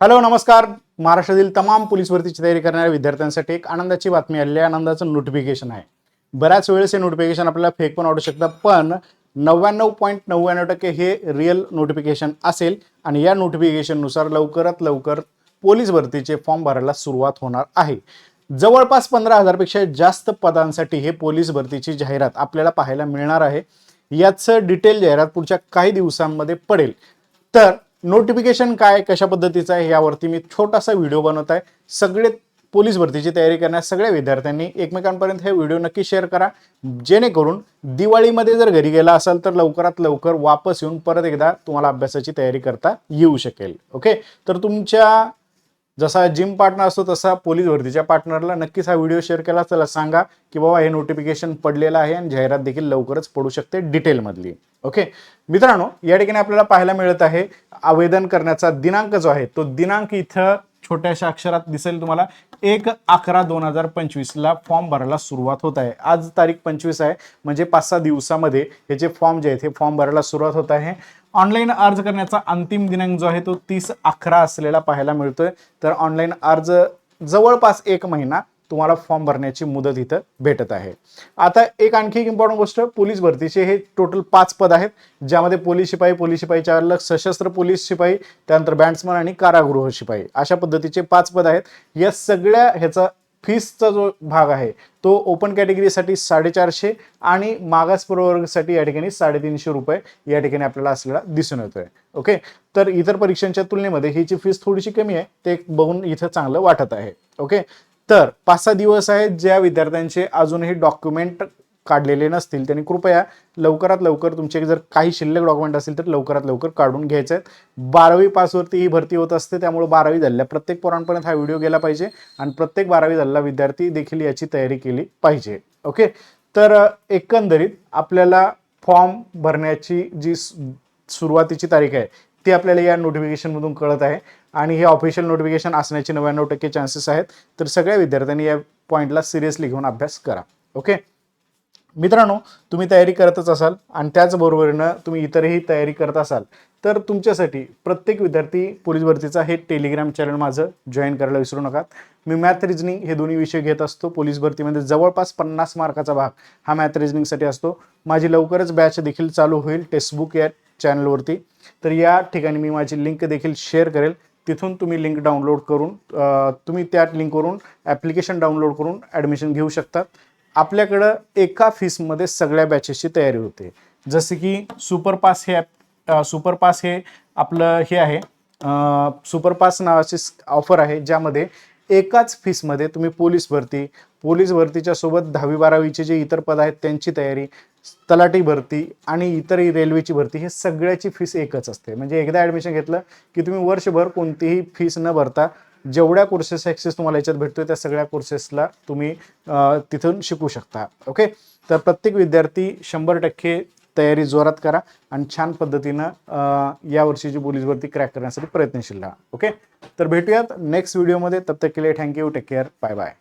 Hello नमस्कार. महाराष्ट्रातील तमाम पोलीस भरतीची तयारी करणाऱ्या विद्यार्थ्यांसाठी एक आनंदाची बातमी आली आहे. आनंदाचं नोटिफिकेशन आहे. बऱ्याच वेळेस हे नोटिफिकेशन आपल्याला फेक पण आवडू शकतं पण नव्याण्णव पॉईंट नव्याण्णव टक्के हे रिअल नोटिफिकेशन असेल आणि या नोटिफिकेशननुसार लवकरात लवकर पोलीस भरतीचे फॉर्म भरायला सुरुवात होणार आहे. जवळपास पंधरा हजारपेक्षा जास्त पदांसाठी हे पोलीस भरतीची जाहिरात आपल्याला पाहायला मिळणार आहे. याचं डिटेल जाहिरात पुढच्या काही दिवसांमध्ये पडेल. तर नोटिफिकेशन काय कशा पद्धतीचं आहे यावरती मी छोटासा व्हिडिओ बनवत आहे. सगळे पोलीस भरतीची तयारी करण्यास सगळ्या विद्यार्थ्यांनी एकमेकांपर्यंत हे व्हिडिओ नक्की शेअर करा. जेणेकरून दिवाळीमध्ये जर घरी गेला असाल तर लवकरात लवकर वापस येऊन परत एकदा तुम्हाला अभ्यासाची तयारी करता येऊ शकेल. ओके तर तुमच्या जसा जिम पार्टनर असतो तसा पोलीस भरतीच्या पार्टनरला नक्कीच हा व्हिडिओ शेअर केला. त्याला सांगा की बाबा हे नोटिफिकेशन पडलेलं आहे आणि जाहिरात देखील लवकरच पडू शकते डिटेलमधली ओके मित्रांनो या ठिकाणी आपल्याला पाहायला मिळत आहे आवेदन करण्याचा दिनांक जो आहे तो दिनांक इथं छोट्याशा अक्षरात दिसेल तुम्हाला. एक अकरा दोन हजार पंचवीसला फॉर्म भरायला सुरुवात होत आहे. आज तारीख पंचवीस आहे म्हणजे पाच सहा दिवसामध्ये हे जे फॉर्म जे आहेत हे फॉर्म भरायला सुरुवात होत आहे. ऑनलाईन अर्ज करण्याचा अंतिम दिनांक जो आहे तो तीस अकरा असलेला पाहायला मिळतोय. तर ऑनलाईन अर्ज जवळपास एक महिना तुम्हाला फॉर्म भरण्याची मुदत इथं भेटत आहे. आता एक आणखी एक इम्पॉर्टंट गोष्ट पोलीस भरतीचे हे टोटल पाच पद आहेत ज्यामध्ये पोलीस शिपाई पोलीस शिपाईच्या अलग सशस्त्र पोलीस शिपाई त्यानंतर बँड्समन आणि कारागृह शिपाई. अशा पद्धतीचे पाच पद आहेत. या सगळ्या ह्याचा फीसचा जो भाग आहे तो ओपन कॅटेगरीसाठी साडेचारशे आणि मागास प्रवर्गासाठी या ठिकाणी साडेतीनशे रुपये या ठिकाणी आपल्याला असलेला दिसून येतोय. ओके तर इतर परीक्षांच्या तुलनेमध्ये ही जी फीस थोडीशी कमी आहे. ते बघून इथं चांगलं वाटत आहे. ओके तर पाच सहा दिवस आहेत ज्या विद्यार्थ्यांचे अजूनही डॉक्युमेंट काढलेले नसतील त्यांनी कृपया लवकरात लवकर तुमचे जर काही शिल्लक डॉक्युमेंट असतील तर लवकरात लवकर काढून घ्यायचे आहेत. बारावी पासवरती ही भरती होत असते त्यामुळे बारावी झालेल्या प्रत्येक पोरांपर्यंत हा व्हिडिओ गेला पाहिजे आणि प्रत्येक बारावी झालेला विद्यार्थी देखील याची तयारी केली पाहिजे. ओके? तर एकंदरीत आपल्याला फॉर्म भरण्याची जी सु- सुरुवातीची तारीख आहे ती आपल्याला या नोटिफिकेशनमधून कळत आहे. आणि हे ऑफिशियल नोटिफिकेशन असण्याचे नव्याण्णव टक्के चान्सेस आहेत. तर सगळ्या विद्यार्थ्यांनी या पॉईंटला सिरियसली घेऊन अभ्यास करा. ओके मित्रांनो तुम्ही तयारी करतच असाल आणि त्याचबरोबरीनं तुम्ही इतरही तयारी करत असाल तर तुमच्यासाठी प्रत्येक विद्यार्थी पोलीस भरतीचा हे टेलिग्राम चॅनल माझं जॉईन करायला विसरू नका. मी मॅथ रिजनिंग हे दोन्ही विषय घेत असतो. पोलीस भरतीमध्ये जवळपास पन्नास मार्काचा भाग हा मॅथ रिजनिंगसाठी असतो. माझी लवकरच बॅच देखील चालू होईल. टेक्स्टबुक या चॅनलवरती तर या ठिकाणी मी माझी लिंक देखील शेअर करेल. तिथून तुम्ही लिंक डाउनलोड करून तुम्ही त्या लिंकवरून ॲप्लिकेशन डाउनलोड करून ॲडमिशन घेऊ शकतात आपल्याकडं एका फीसमध्ये सगळ्या बॅचेसची तयारी होते. जसे की सुपरपास हे ॲप सुपरपास हे आपलं हे आहे. सुपरपास नावाची ऑफर आहे ज्यामध्ये एकाच फीसमध्ये तुम्ही पोलीस भरती पोलीस भरतीच्या सोबत दहावी बारावीचे जे इतर पद आहेत त्यांची तयारी तलाठी भरती आणि इतरही रेल्वेची भरती हे सगळ्याची फीस एकच असते. म्हणजे एकदा ॲडमिशन घेतलं की तुम्ही वर्षभर कोणतीही फीस न भरता जेवढ्या कोर्सेस ॲक्सेस तुम्हाला याच्यात भेटतोय त्या सगळ्या कोर्सेसला तुम्ही तिथून शिकू शकता. ओके तर प्रत्येक विद्यार्थी शंभर टक्के तयारी जोरात करा आणि छान पद्धतीनं या वर्षीची पोलीस भरती क्रॅक करण्यासाठी प्रयत्नशील राहा. ओके? तर भेटूयात नेक्स्ट व्हिडिओमध्ये. तब तक के लिए thank you take care bye bye